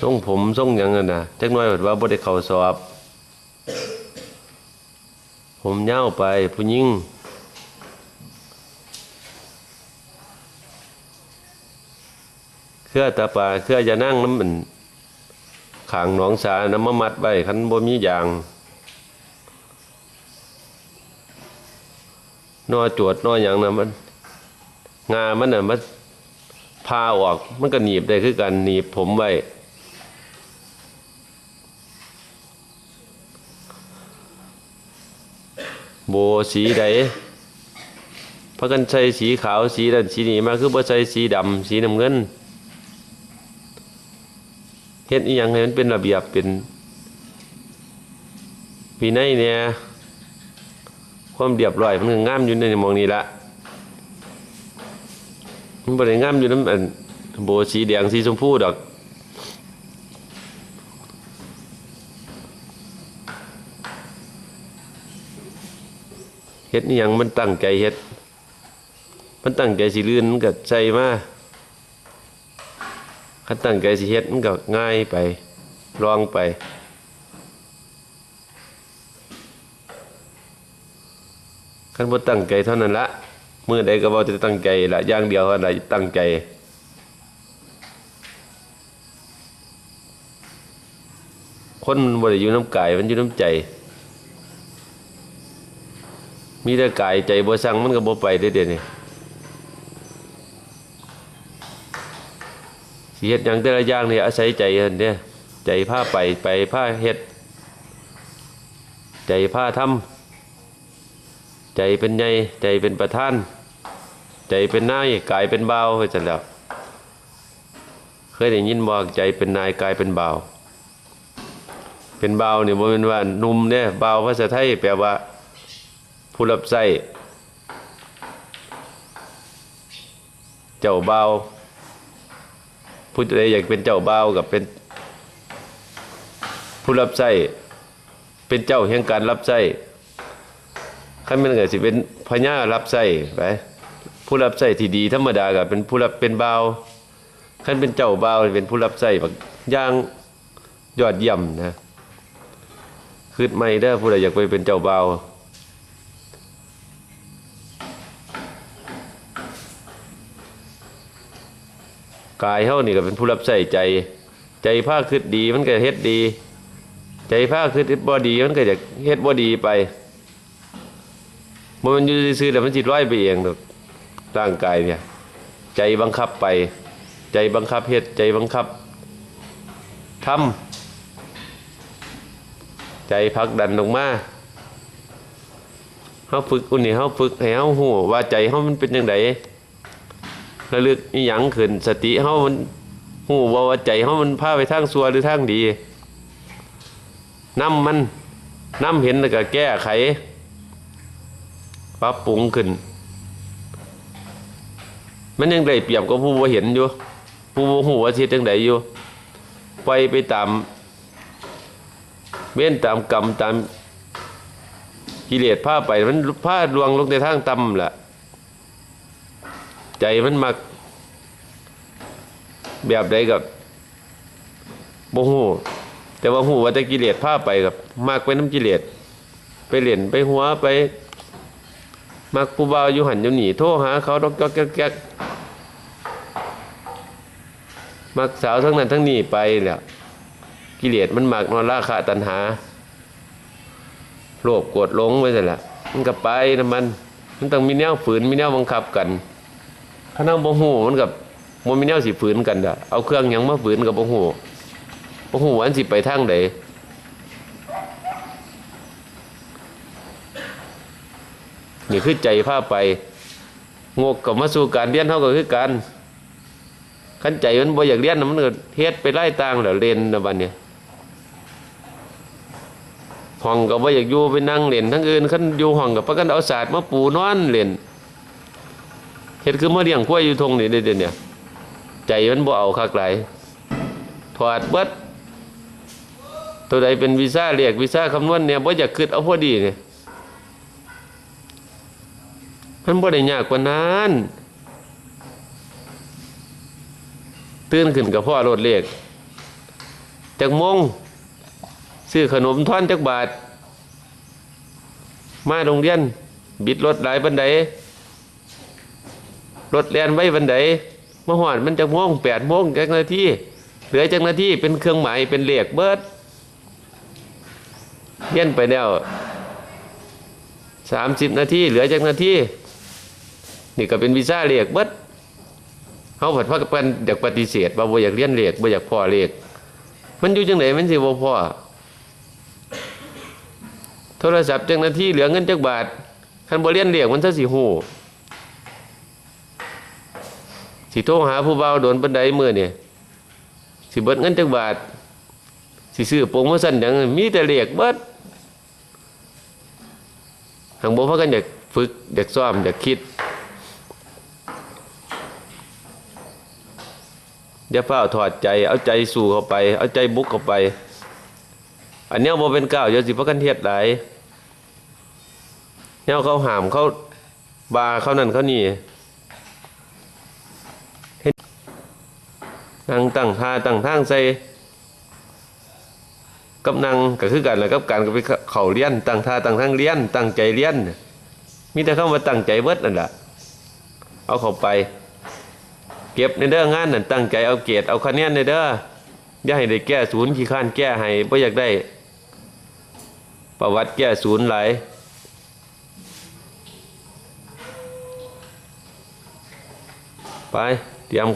ทรงผมทรงหยังกันนะจักน้อยแบบว่าบ่ได้เข้าสอบ ผมยาวไปผู้หญิงเครือตาปลาเครือจะนั่งน้ำมันขางหนองสาน้ำมามัดไว้คันบ่มีอย่างนอจวดนออย่างนะมันงามันน่ะมันพาออกมันก็หนีบได้คือกันหนีบผมไว้ บสีใดพากันใส่สีขาวสีดันสีนี้มาคือบ่ใส่สีดำสีน้ำเงินเฮ็ดอีหยังให้มันเป็นระเบียบเป็นวินัยเนี่ยความเรียบร้อยมันงามอยู่ในมองนี้ละมันบ่ได้งามอยู่น้ำอันโบสีแดงสีชมพูดอก เฮ็ดนี่ยังมันตั้งใจเฮ็ด มันตั้งใจสิลื่นมันก็ใจมาคันตั้งใจสิเฮ็ดมันก็ง่ายไปลองไป คันบ่ตั้งใจเท่านั้นละมื้อใดก็บ่จะตั้งใจละอย่างเดียวเท่านั้นตั้งใจคนมันบ่ได้อยู่น้ำกายมันอยู่น้ำใจ มีแต่กายใจบ่สั่งมันก็บ่ไปได้เด้นี่สิเฮ็ดหยังแต่ละอย่างนี่อาศัยใจหั่นเด้ใจพาไปไปพาเฮ็ด ใจพาทำใจเป็นใหญ่ใจเป็นประธาน ใจเป็นนายกายเป็นเบาวว่าซั่นแล้วเคยได้ยินบ่ใจเป็นนายกายเป็นเบาเป็นเบาวนี่ยบ่แม่นว่านุ่มเด้บ่าภาษาไทยแปลว่า ผู้รับใช้เจ้าเบาผู้ใดอยากเป็นเจ้าเบากับเป็น ผู้รับใช้เป็นเจ้าแห่งการรับใช้ขั้นเป็นก็สิเป็นพญารับใช้ไปผู้รับใช้ที่ดีธรรมดาก็เป็นผู้รับเป็นเบาขั้นเป็นเจ้าเบาเป็นผู้รับใช้แบบย่างยอดเยี่ยมนะคือไม่ได้ผู้ใดอยากไปเป็นเจ้าเบา กายเฮานี่ก็เป็นผู้รับใช้ใจ ใจภาคคิดดีมันก็เฮ็ดดี ใจภาคคิดบ่ดีมันก็จะเฮ็ดบ่ดีไปมันอยู่ซื่อแล้วมันจิตร้อยไปเองดอกร่างกายเนี่ย ใจบังคับไป ใจบังคับเฮ็ดใจบังคับทำใจพักดันลงมาเฮาฝึกอุ่นนี่เฮาฝึกให้เฮาฮู้ว่าใจเฮามันเป็นจังได ระลึกอีหยังขึ้นสติเฮามันฮู้ว่าว่าใจเฮามันพาไปทางชั่วหรือทางดีนำมันนำเห็นแล้วก็แก้ไขปรับปรุงขึ้น มันยังได้เปรียบกับผู้บ่าเห็นอยู่ ผู้บ่ฮู้ว่าสิเฮ็ดจังไดอยู่ไปไปตามเว้นตามกรรมตามกิเลสพาไปมันพาลวงลงในทางต่ำล่ะ ใจมันมัก แบบใดกับบ่ฮู้แต่ว่าฮู้ว่าแต่กิเลสพาไปกับมากไปน้ำกิเลสไปเล่นไปหัวไปมักผู้บ่าวอยู่หันอยู่หนีโทรหาเขาดอกจอกแก๊กแก๊กมักสาวทั้งนั้นทั้งนี้ไปแหล้วกิเลสมันมักนอนราคะตัณหาโลภโกรธหลงไว้แต่ละมันก็ไปนะมัน มันต้องมีแนวฝืนมีแนวบังคับกัน ถ้านั่งบ่หูมันกับมันมีแนวสิฝืนกันดะเอาเครื่องยังมาฝืนกับบ่หูบ่หูอันสิไปทางใดนี่คือใจพาไปงกกับมาสู่การเรียนเท่ากับคือการขันใจมันบ่อยากเรียนน่ะมันก็เฮ็ดไปไล่ต่างแล้วเรียนนะบัดเนี่ยห้องก็บ่อยากอยู่ไปนั่งเล่นทั้งอื่นขันอยู่ห้องกับพากันเอาศาสตร์มาปูนอนเล่น เฮ็ดคือมาเลี้ยงกล้วยอยู่ทงนี่เด้อเนี่ย ใจมันบ่เอาคักหลายถอดเบิดตัวใดเป็นวีซ่าเรียกวีซ่าคำนวณเนี่ยบ่อยากคิดเอาพอดีเนี่ยมันบ่ได้ยากกว่านั้นตื่นขึ้นกับพ่อรถเลขจักมงซื้อขนมท่อนจักบาท มาโรงเรียน บิดรถหลายบันได รถแล่นไว้บันไดมาหอดมันจักโมงแปดโมงจักนาทีเหลือจักนาทีเป็นเครื่องหมายเป็นเหลขเบิดเรียนไปแล้วสามสิบนาทีเหลือจักนาทีนี่ก็เป็นวีซ่าเหลขเบิดเขาผัดพักกันอยากปฏิเสธว่าบ่อยากเรียนเหลขบ่อยากพ่อเหลขมันอยู่จังไหนมันสิบ่พ่อโทรศัพท์จักนาทีเหลือเงินจักบาทคันบ่เรียนเหลขมันซะสิฮู้ สิโทรหาผู้เบาโดนปันไดมื้อนี่ยสิเบิดเงินจักบาท สิซื้อโปรโมชั่นหยังมีแต่เหลขเบิดหังบ่พากันอยากฝึกอยากซ้อมอยากคิดอย่าเฝ้าถอดใจ เอาใจสู่เข้าไป เอาใจบุกเข้าไป อันเนี้ยบ่เป็นก้าวอย่าสิพากันเฮ็ดหลายแนวเขาหามเขาบาเขานั่นเขานี่เฮ็ด นั่งตั้งท่าตั้งทางใส่กับนั่งก็คือกันแหละกับการก็ไปเข้าเรียนตั้งท่าตั้งทางเรียนตั้งใจเรียนมีแต่คำว่าตั้งใจเบิดนั่นแหละเอาเข้าไปเก็บในเด้องานนั่นตั้งใจเอาเกรดเอาคะแนนในเด้ออย่าให้ได้แก้ศูนย์ขี้ข้านแก้ให้บ่อยากได้ ประวัติแก้ศูนย์หลายไปเตรียม